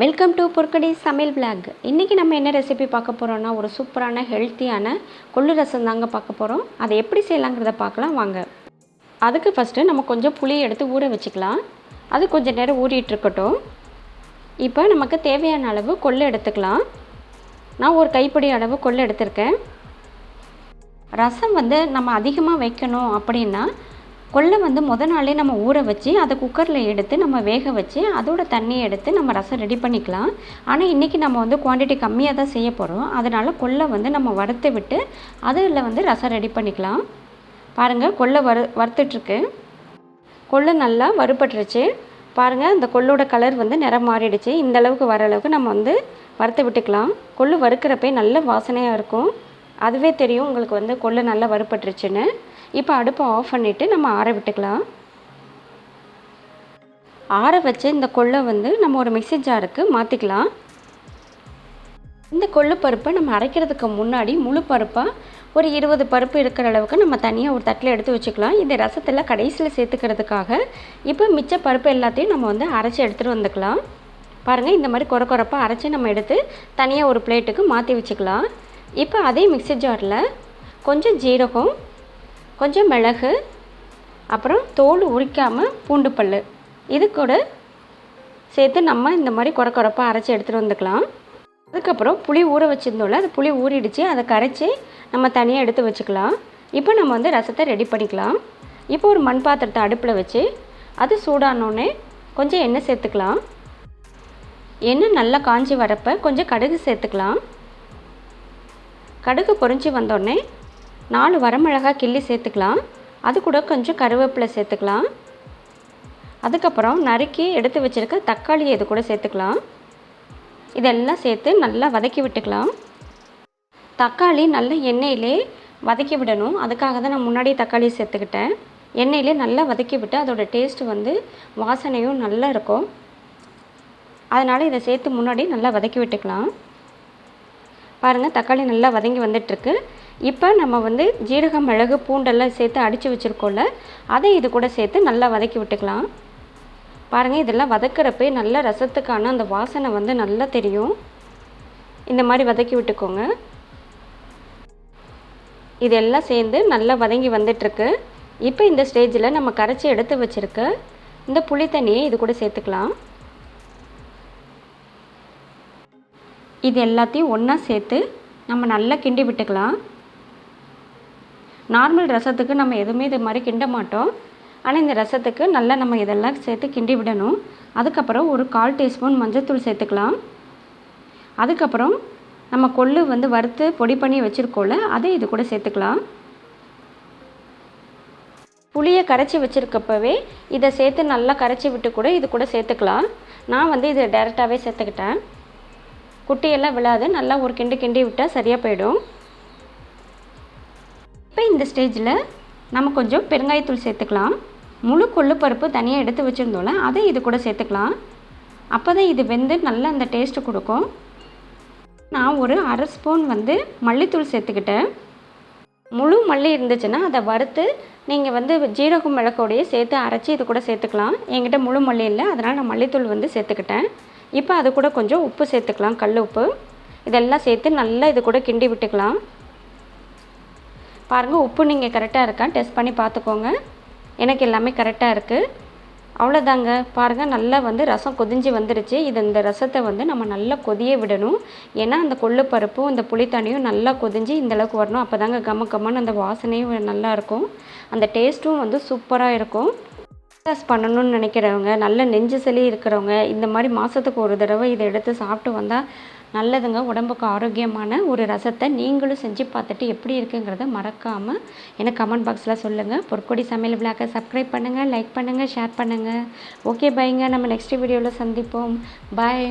Welcome to பொற்கடி சமையல் black இன்றைக்கி நம்ம என்ன ரெசிபி பார்க்க போகிறோன்னா ஒரு சூப்பரான ஹெல்த்தியான கொள்ளு ரசம் தாங்க பார்க்க போகிறோம் அதை எப்படி செய்யலாங்கிறத பார்க்கலாம் வாங்க. அதுக்கு ஃபஸ்ட்டு நம்ம கொஞ்சம் புளி எடுத்து ஊற வச்சுக்கலாம். அது கொஞ்சம் நேரம் ஊறிட்டு இருக்கட்டும். இப்போ நமக்கு தேவையான அளவு கொள்ளு எடுத்துக்கலாம். நான் ஒரு கைப்பிடி அளவு கொள்ளு எடுத்திருக்கேன். ரசம் வந்து நம்ம அதிகமாக வைக்கணும் அப்படின்னா கொள்ளை வந்து முத நாளே நம்ம ஊற வச்சு அதை குக்கரில் எடுத்து நம்ம வேக வச்சு அதோட தண்ணியை எடுத்து நம்ம ரசம் ரெடி பண்ணிக்கலாம். ஆனால் இன்றைக்கி நம்ம வந்து குவான்டிட்டி கம்மியாக தான் செய்ய போகிறோம் அதனால் கொள்ளை வந்து நம்ம வறுத்து விட்டு அதில் வந்து ரசம் ரெடி பண்ணிக்கலாம். பாருங்கள் கொள்ளை வறு வறுத்துட்ருக்கு கொள்ளு நல்லா வறுபட்டுருச்சு. பாருங்கள் இந்த கொள்ளோட கலர் வந்து நிறம் மாறிடுச்சு. இந்த அளவுக்கு வர அளவுக்கு நம்ம வந்து வறுத்து விட்டுக்கலாம். கொள்ளு வறுக்கிறப்பே நல்ல வாசனையாக இருக்கும். அதுவே தெரியும் உங்களுக்கு வந்து கொள்ளு நல்லா வறுபட்டுருச்சுன்னு. இப்போ அடுப்பை ஆஃப் பண்ணிவிட்டு நம்ம ஆற விட்டுக்கலாம். ஆற வச்ச இந்த கொள்ளை வந்து நம்ம ஒரு மிக்சி ஜாருக்கு மாற்றிக்கலாம் இந்த கொள்ளு பருப்பை நம்ம அரைக்கிறதுக்கு முன்னாடி முழு பருப்பாக ஒரு இருபது பருப்பு இருக்கிற அளவுக்கு நம்ம தனியாக ஒரு தட்டில் எடுத்து வச்சுக்கலாம். இந்த ரசத்தில் கடைசியில் சேர்த்துக்கிறதுக்காக இப்போ மிச்ச பருப்பு எல்லாத்தையும் நம்ம வந்து அரைச்சி எடுத்துகிட்டு வந்துக்கலாம். பாருங்கள் இந்த மாதிரி குறை குறைப்பாக அரைச்சி நம்ம எடுத்து தனியாக ஒரு பிளேட்டுக்கு மாற்றி வச்சுக்கலாம். இப்போ அதே மிக்சி ஜாரில் கொஞ்சம் ஜீரகம் கொஞ்சம் மிளகு அப்புறம் தோல் உரிக்காமல் பூண்டு பல் இது கூட சேர்த்து நம்ம இந்த மாதிரி குறை குறைப்பாக அரைச்சி எடுத்துகிட்டு வந்துக்கலாம். அதுக்கப்புறம் புளி ஊற வச்சுருந்தோம்ல அது புளி ஊறிடுச்சு. அதை கரைச்சி நம்ம தனியாக எடுத்து வச்சுக்கலாம். இப்போ நம்ம வந்து ரசத்தை ரெடி பண்ணிக்கலாம். இப்போ ஒரு மண் பாத்திரத்தை அடுப்பில் வச்சு அது சூடானோடனே கொஞ்சம் எண்ணெய் சேர்த்துக்கலாம். எண்ணெய் நல்லா காஞ்சி வரப்போ கொஞ்சம் கடுகு சேர்த்துக்கலாம். கடுகு பொறிஞ்சி வந்தோடனே நாலு வரமிளகாய் கிள்ளி சேர்த்துக்கலாம். அது கூட கொஞ்சம் கருவேப்பிலை சேர்த்துக்கலாம். அதுக்கப்புறம் நறுக்கி எடுத்து வச்சுருக்க தக்காளியை இது கூட சேர்த்துக்கலாம். இதெல்லாம் சேர்த்து நல்லா வதக்கி விட்டுக்கலாம். தக்காளி நல்லா எண்ணெயிலே வதக்கி விடணும். அதுக்காக தான் நான் முன்னாடியே தக்காளி சேர்த்துக்கிட்டேன். எண்ணெயிலே நல்லா வதக்கி விட்டு அதோடய டேஸ்ட் வந்து வாசனையும் நல்லா இருக்கும். அதனால் இதை சேர்த்து முன்னாடி நல்லா வதக்கி விட்டுக்கலாம். பாருங்கள் தக்காளி நல்லா வதங்கி வந்துட்டுருக்கு. இப்போ நம்ம வந்து ஜீரகம் மிளகு பூண்டெல்லாம் சேர்த்து அடித்து வச்சுருக்கோம்ல அதை இது கூட சேர்த்து நல்லா வதக்கி விட்டுக்கலாம். பாருங்கள் இதெல்லாம் வதக்கிறப்பே நல்ல ரசத்துக்கான அந்த வாசனை வந்து நல்லா தெரியும். இந்த மாதிரி வதக்கி விட்டுக்கோங்க. இதெல்லாம் சேர்ந்து நல்லா வதங்கி வந்துட்டுருக்கு. இப்போ இந்த ஸ்டேஜில் நம்ம கரைச்சி எடுத்து வச்சுருக்க இந்த புளி தண்ணியை இது கூட சேர்த்துக்கலாம். இது எல்லாத்தையும் ஒன்றா சேர்த்து நம்ம நல்லா கிண்டி விட்டுக்கலாம். நார்மல் ரசத்துக்கு நம்ம எதுவுமே இது மாதிரி கிண்ட மாட்டோம். ஆனால் இந்த ரசத்துக்கு நல்லா நம்ம இதெல்லாம் சேர்த்து கிண்டி விடணும். அதுக்கப்புறம் ஒரு கால் டீஸ்பூன் மஞ்சள்தூள் சேர்த்துக்கலாம். அதுக்கப்புறம் நம்ம கொள்ளு வந்து வறுத்து பொடி பண்ணி வச்சுருக்கோம்ல அதை இது கூட சேர்த்துக்கலாம். புளியை கரைச்சி வச்சுருக்கப்பவே இதை சேர்த்து நல்லா கரைச்சி விட்டு கூட இது கூட சேர்த்துக்கலாம். நான் வந்து இதை டேரெக்டாகவே சேர்த்துக்கிட்டேன். குட்டியெல்லாம் விழாது. நல்லா ஒரு கிண்டு கிண்டி விட்டால் சரியாக போயிடும். இப்போ இந்த ஸ்டேஜில் நம்ம கொஞ்சம் பெருங்காயத்தூள் சேர்த்துக்கலாம். முழு கொள்ளு பருப்பு தனியாக எடுத்து வச்சுருந்தோம்ல அதை இது கூட சேர்த்துக்கலாம். அப்போ தான் இது வெந்து நல்லா அந்த டேஸ்ட்டு கொடுக்கும். நான் ஒரு அரை ஸ்பூன் வந்து மல்லித்தூள் சேர்த்துக்கிட்டேன். முழு மல்லி இருந்துச்சுன்னா அதை வறுத்து நீங்கள் வந்து ஜீரகம் மிளகோடையே சேர்த்து அரைச்சி இது கூட சேர்த்துக்கலாம். என்கிட்ட முழு மல்லி இல்லை அதனால் நான் மல்லித்தூள் வந்து சேர்த்துக்கிட்டேன். இப்போ அது கூட கொஞ்சம் உப்பு சேர்த்துக்கலாம் கல் உப்பு. இதெல்லாம் சேர்த்து நல்லா இது கூட கிண்டி விட்டுக்கலாம். பாருங்கள் உப்பு நீங்கள் கரெக்டாக இருக்கா? டெஸ்ட் பண்ணி பார்த்துக்கோங்க. எனக்கு எல்லாமே கரெக்டாக இருக்குது அவ்வளோதாங்க. பாருங்கள் நல்லா வந்து ரசம் கொதிஞ்சு வந்துருச்சு. இது இந்த ரசத்தை வந்து நம்ம நல்லா கொதிய விடணும். ஏன்னா அந்த கொள்ளுப்பருப்பும் இந்த புளித்தண்ணியும் நல்லா கொதிஞ்சு இந்தளவுக்கு வரணும். அப்போ தாங்க கம்ம கம்மன்னு அந்த வாசனையும் நல்லாயிருக்கும் அந்த டேஸ்ட்டும் வந்து சூப்பராக இருக்கும். எக்ஸசைஸ் பண்ணணும்னு நினைக்கிறவங்க நல்ல நெஞ்சு சளி இருக்கிறவங்க இந்த மாதிரி மாதத்துக்கு ஒரு தடவை இதை எடுத்து சாப்பிட்டு வந்தால் நல்லதுங்க. உடம்புக்கு ஆரோக்கியமான ஒரு ரசத்தை நீங்களும் செஞ்சு பார்த்துட்டு எப்படி இருக்குங்கிறத மறக்காமல் எனக்கு கமெண்ட் பாக்ஸில் சொல்லுங்கள் பொற்கொடி சமையல் விழாக்கை சப்ஸ்கிரைப் பண்ணுங்கள் லைக் பண்ணுங்கள் ஷேர் பண்ணுங்கள் ஓகே பைங்க நம்ம நெக்ஸ்ட் வீடியோவில் சந்திப்போம். பாய்